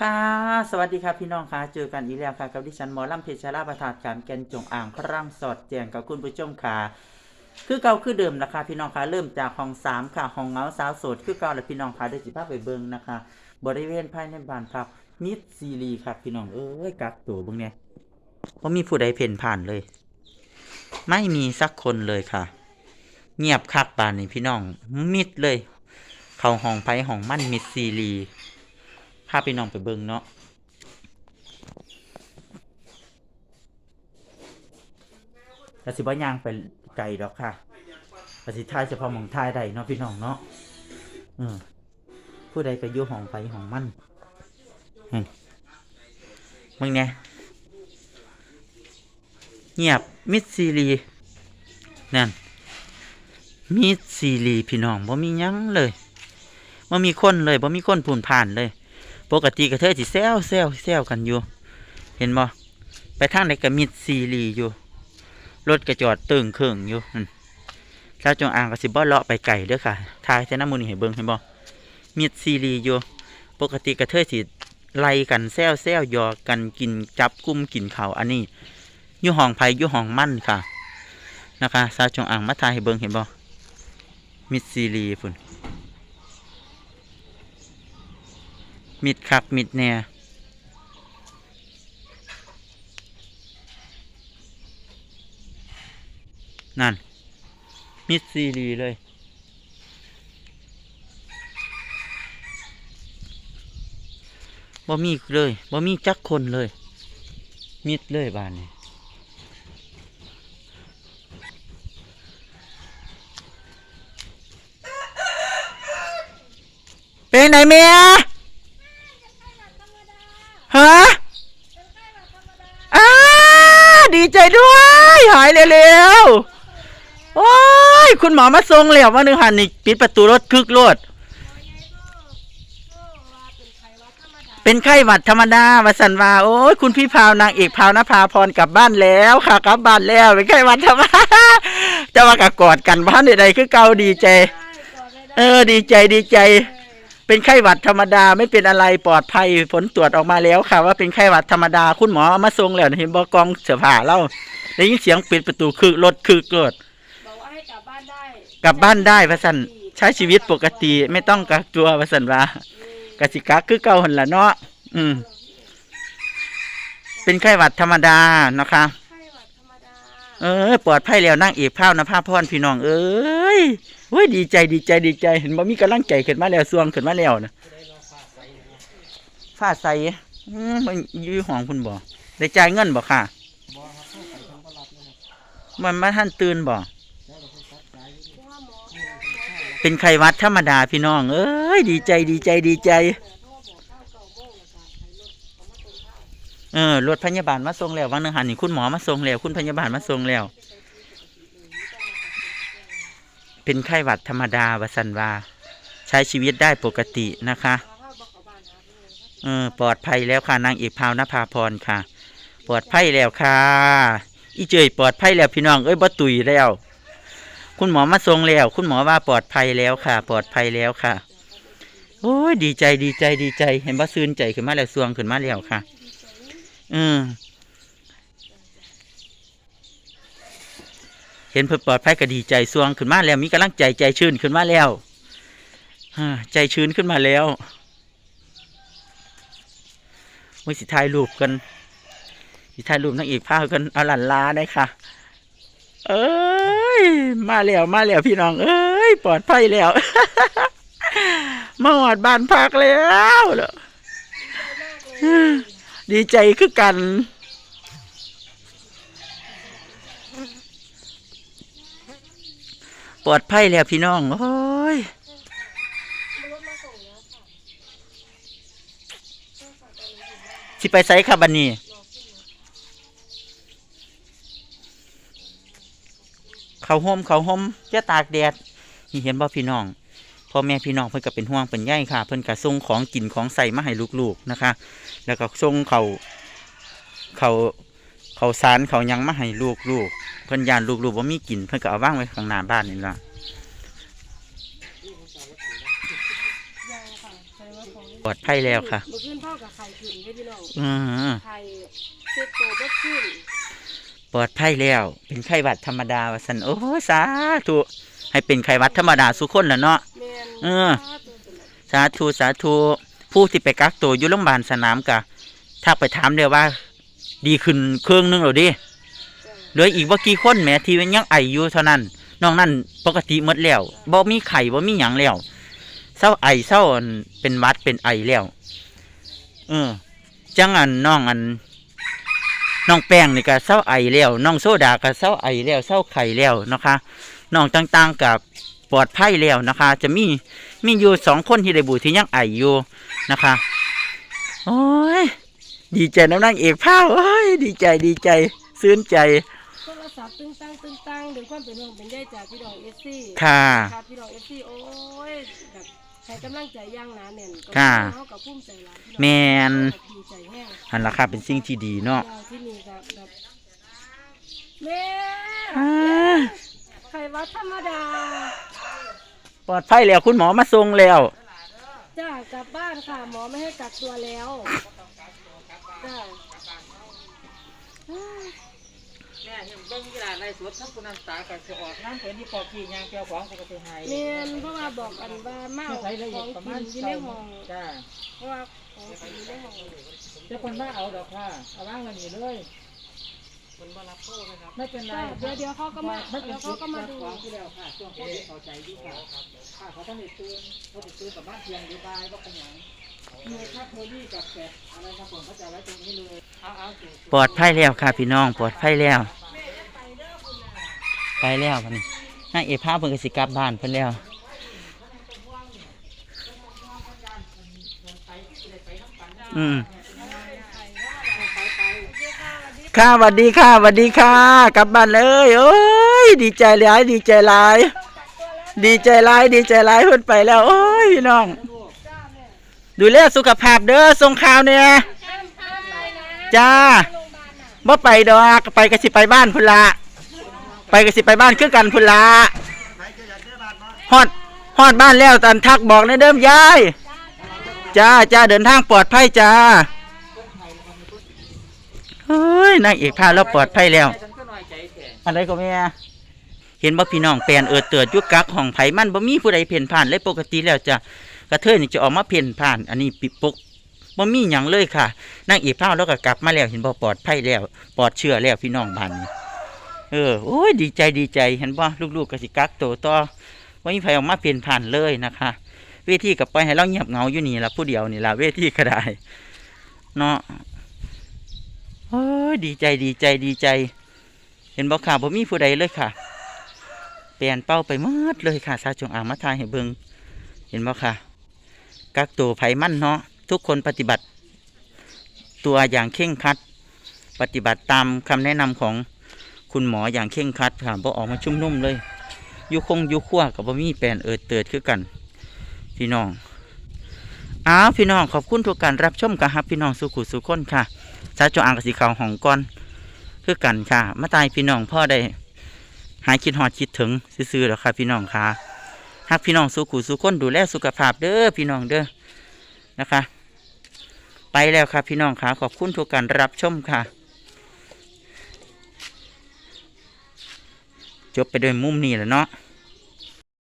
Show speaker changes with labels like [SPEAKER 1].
[SPEAKER 1] ค่ะ สวัสดีครับพี่น้องค่ะ เจอกันอีกแล้วค่ะ กับดิฉันหมอลำเพชรชราประทานการแกนจงอ่างครั่งสอดแจงกับคุณผู้ชมค่ะ คือเก่าคือเดิมนะคะ พี่น้องค่ะ เริ่มจากห้องสามค่ะห้องเงาสาวโสดคือเก่าและพี่น้องค่ะได้จิภาพไปเบิ่งนะคะ บริเวณภายในบ้านครับมิดซีรีครับพี่น้องเอ้ยกักตัวเบิ่งเนี่ยว่ามีผู้ใดเพ่นผ่านเลย ไม่มีสักคนเลยค่ะ เงียบคักบ้านนี่พี่น้องมิดเลย เขาห้องไผห้องมั่นมิดซีรีาพี่น้องไปเบิ่งเนาะแต่สิบ่ยางไปไกลดอกค่ะแต่สิท้ายเฉพาะหมองทายได้เนาะพี่น้องเนาะเออผู้ใดก็อยู่ห้องไฟห้องมันอืมมึงเนี่ยเงียบมิดซีรีนั่นมิดซีรีพี่น้องบ่มียังเลยบ่มีคนเลยบ่มีคนผูนผ่านเลย ปกติกระเทยสิแซวแซวแซวกันอยู่ เห็นบ่ไปทางไหนก็มิดซีรีอยู่ รถกระจอดตึงเครื่องอยู่นั่นแล้วจงอางก็สิบ่เลาะไปไก่เด้อค่ะทายแต่น้ำมูนี่ให้เบิ่งเห็นบ่มิดซีรีอยู่ ปกติกระเทยสิไล่กันแซวแซวยอกันกินจับกุมกินเขาอันนี้อยู่ห้องไผอยู่ห้องมั่นค่ะ นะคะสาวจงอางมาทายให้เบิ่งเห็นบ่มิดซีรีพุ่น มิดคักมิดแน่นั่น มิดซีรีเลย บ่มีเลยบ่มีจักคนเลย มิดเลยบ้านนี้เป็นไหนเมีย ฮะอ้าดีใจด้วย หายเร็วๆ โอ้ย คุณหมอมาทรงแล้วว่านึงหันนี่ปิดประตูรถคึกรถเป็นไข้หวัดธรรมดาวาสันวาโอ้ยคุณพี่พาวนางเอกพาวนภาพรกลับบ้านแล้วค่ะกลับบ้านแล้วเป็นไข้หวัดธรรมดาจะมากะกอดกันบ้านใดๆคือเกาดีใจ เออ ดีใจดีใจ เป็นไข้หวัดธรรมดาไม่เป็นอะไรปลอดภัยผลตรวจออกมาแล้วค่ะ ว่าเป็นไข้หวัดธรรมดาคุณหมอเอามาส่งแล้วเห็นบอกกองเสือผ้าเล่าได้ยินเสียงปิดประตูคือรถคือเกิด
[SPEAKER 2] กลับบ้านได้
[SPEAKER 1] พะสันใช้ชีวิตปกติ ไม่ต้องกักตัวพะสันว่ากสิกักคือเก่าหันละเนาะอืม เป็นไข้หวัดธรรมดานะคะเออปลอดภัยแล้วนั่งเอกพร้าวนะภาพรพี่น้องเอ้ยเฮ้ยดีใจดีใจดีใจ เห็นบ่มีกำลังใจขึ้นมาแล้วสวงขึ้นมาแล้วนะฟ้าใสอืมมันยื้อห้องคุณบ่ได้จ่ายเงินบ่ค่ะมันมาท่านตื่นบ่
[SPEAKER 2] เพราะว่าหมอ
[SPEAKER 1] เป็นไข้หวัดธรรมดาพี่น้อง เอ้ยดีใจดีใจดีใจ เออรถพยาบาลมาส่งแล้ววันหนึงหันนี่คุณหมอมาส่งแล้ว คุณพยาบาลมาส่งแล้ว เป็นไข้หวัดธรรมดาวสันวาใช้ชีวิตได้ปกตินะคะ
[SPEAKER 2] เอกกับบ้านนะ
[SPEAKER 1] เออปลอดภัยแล้วค่ะนางเอกพาวนภาพรค่ะ ปลอดภัยแล้วค่ะ อีเจยปลอดภัยแล้วพี่น้องเอ้ยบ่ตุยแล้ว คุณหมอมาส่งแล้ว คุณหมอว่าปลอดภัยแล้วค่ะ ปลอดภัยแล้วค่ะ โอ้ยดีใจดีใจดีใจ เห็นว่าซื่นใจขึ้นมาแล้วสวงขึ้นมาแล้วค่ะเออเห็นเพื่อปลอดภัยก็ดีใจสวงขึ้นมาแล้ว มีกำลังใจใจชื้นขึ้นมาแล้วใจชื้นขึ้นมาแล้วมื่อสิถ่ายรูปกันสิถ่ายรูปนางเอกพากันเอาหลันลาได้ค่ะ เอ้ย มาแล้วมาแล้วพี่น้อง เอ้ยปลอดภัยแล้ว มาหอดบ้านพักแล้วเดีใจคือกันปลอดภัยแล้วพี่น้อง โอ้ยสิไปไซค่ะบันนี้ เขาห่มเขาห่มจะตากแดดนี่เห็นบ่พี่น้องพ่อแม่พี่น้องเพิ่นก็เป็นห่วงเป็นใยค่ะ เพิ่นก็ส่งของกินของใส่มาให้ลูกๆนะคะ แล้วก็ส่งเขาเขาเขาสารเขาหยังมาให้ลูกๆเพิ่นยานลูกๆว่ามีกินเพิ่นก็เอาวางไว้ข้างหน้าบ้านนี่ล่ะ
[SPEAKER 2] ยังค่ะแสดงว่าของนี่
[SPEAKER 1] ปลอดภัยแล้วค่ะ
[SPEAKER 2] เมื่อคืนพ่อกับไข่ขึ้นเด้อพี่น้อง
[SPEAKER 1] อือ
[SPEAKER 2] ไข่เซ็ตโตเบิดขึ้น
[SPEAKER 1] ปลอดภัยแล้ว เป็นไข้หวัดธรรมดาว่าสันโอ้ยสาธุให้เป็นไข้หวัดธรรมดาสุกคนแหละเนาะ
[SPEAKER 2] แม่น
[SPEAKER 1] เออ
[SPEAKER 2] ถ้าตัวเป็นแบบ
[SPEAKER 1] สาธุสาธุผู้ที่ไปกักตัวอยู่โรงพยาบาลสนามกะถ้าไปถามเดียวว่า ดีขึ้นเครื่องนึงหรอดิ
[SPEAKER 2] จ้ะ
[SPEAKER 1] เหลืออีกว่ากี่คนแหมที่มันยังไออยู่เท่านั้นนอกนั้นปกติหมดแล้วบ่มีไข้บ่มีหยังแล้วเศร้าไอเศร้าอันเป็นหวัดเป็นไอแล้วเออจังอันน้องอัน น้องแป้งนี่ก็เศร้าไอแล้วน้องโซดาก็เศร้าไอแล้วเศร้าไข่แล้วนะคะน้องต่างๆกับปลอดภัยแล้วนะคะ จะมีมีอยู่สองคนที่ได้บุที่ยังไออยู่นะคะ โอ้ยดีใจน้ำนางเอกพาวโอ้ยดีใจดีใจซื่นใจ
[SPEAKER 2] โทรศัพท์ตึ้งตั้งตึ้งตั้งเดี๋ยวความเป็นห่วงเป็นใยจากพี่น้องเอสซี่
[SPEAKER 1] ค่ะ
[SPEAKER 2] ครับพี่น้องเอฟซีโอ้ยแบบ ให้กำลังใจอย่างหนาแน่นก็
[SPEAKER 1] ค่ะ
[SPEAKER 2] เขากับภูมิใจหลายพี่น้อง
[SPEAKER 1] แม่น
[SPEAKER 2] ดีใจแห้ง
[SPEAKER 1] หันราคาเป็นสิ่งที่ดีเนาะ
[SPEAKER 2] ยาวที่นี่แบบแบบแม่
[SPEAKER 1] อ่า
[SPEAKER 2] ไข่วัดธรรมดา
[SPEAKER 1] ปลอดภัยแล้วคุณหมอมาส่งแล้ว
[SPEAKER 2] จ้ากลับบ้านค่ะหมอไม่ให้กักตัวแล้วจ้า
[SPEAKER 1] แม่เห็นเบิ่งกีฬาในสวนทับคุณน้ำตากับจะออกน้ำเป็นที่ปอกขี้ยางแก้วของปกติหาย
[SPEAKER 2] เนียนเพราะว่าบอกกันว่าเมาของกินอยู่ในห้อง
[SPEAKER 1] จ้า
[SPEAKER 2] เพราะว่าของกินอยู่ในห้อง
[SPEAKER 1] เจ้าคนว่าเอาดอกค่ะเอาว่างกันนี่เลยมันมารับโทษนะครับไม่เป็นไร
[SPEAKER 2] จ้าเดี๋ยวเดี๋ยวเขาก็มาเดี๋ยวเขาก็มาดู
[SPEAKER 1] ของที่แล้วค่ะช่วงโควิดเข้าใจดีค่ะค่ะเขาต้องได้ตื่นเขาได้ตื่นกับบ้านเพียงอยู่บายว่าเป็นหยังมีค่าโทรี่กับแฟดอะไรครับผมเขาจะไว้ตรงนี้เลยเอาเอาปลอดภัยแล้วค่ะพี่น้องปลอดภัยแล้ว ไปแล้วพันนางเอกภาพเพิ่นก็สิกลับบ้านเพิ่นแล้วอืมค่ะสวัสดีค่ะสวัสดีค่ะ กลับบ้านเลยโอ้ยดีใจหลายดีใจหลาย ดีใจหลายดีใจหลายเพิ่นไปแล้ว โอ้ยพี่น้อง ดูแลสุขภาพเด้อส่งข่าวเนี่ย
[SPEAKER 2] ห้ามห้ามไปนะ
[SPEAKER 1] จ้า
[SPEAKER 2] โรงพยาบาลน่ะ
[SPEAKER 1] บ่ไปดอกไปก็สิไปบ้านพุ่นละ ไปก็สิไปบ้านคือกันพุ่นละฮอดฮอดบ้านแล้วตันทักบอกในเดิมยายจ้าจ้าเดินทางปลอดภัยจ้าเฮ้ยนางเอกพาเราปลอดภัยแล้ว อะไรก็แม่เห็นบ่พี่น้องแปลนเอิดเติดยุกกักห้องไผมันบ่มีผู้ใดเพ่นผ่านเลยปกติแล้วจ้ะกระเทยนี่จะออกมาเพ่นผ่าน อันนี้ปิดปกบ่มีหยังเลยค่ะนางเอกพาแล้วก็กลับมาแล้วเห็นบ่ปลอดภัยแล้ว ปลอดเชื้อแล้วพี่น้องบ้านนี้ เออโอ้ยดีใจดีใจเห็นบ่ลูกๆก็สิกักโตต่อว่ามีไผออกมาเปลี่ยนผ่านเลยนะคะเวทีกับไปให้เราเงียบเงาอยู่นี่ละผู้เดียวนี่ละเวทีก็ได้เนาะโอ้ยดีใจดีใจดีใจ เห็นบ่ข่าวบ่มีผู้ใดเลยค่ะ เปลี่ยนเป้าไปมดเลยค่ะสาจงอ่างมาทายให้เบิงเห็นบ่ค่ะ กักตัวไผมั่นเนาะทุกคนปฏิบัติ ตัวอย่างเข่งครัด ปฏิบัติตามคำแนะนำของ คุณหมออย่างเข่งคัดค่ะบ่ออกมาชุ่มนุ่มเลยอยุคงอยุขั้วกับบ่มีแปลนเอิดเติดคือกัน พี่น้องอ้าวพี่น้องขอบคุณทุกการรับชมกันครับพี่น้องสุขุสุขคนค่ะสาจอ่างกสีขาวของก้อนคือกันค่ะ มาตายพี่น้องพ่อได้ หายคิดหอดคิดถึงซื่อๆแล้วค่ะ พี่น้องค่ะหักพี่น้องสุขุสุขคนดูแลสุขภาพเด้อพี่น้องเด้อนะคะ ไปแล้วค่ะพี่น้องค่ะขอบคุณทุกการรับชมค่ะ จบไปด้วยมุมนี้แหละเนาะ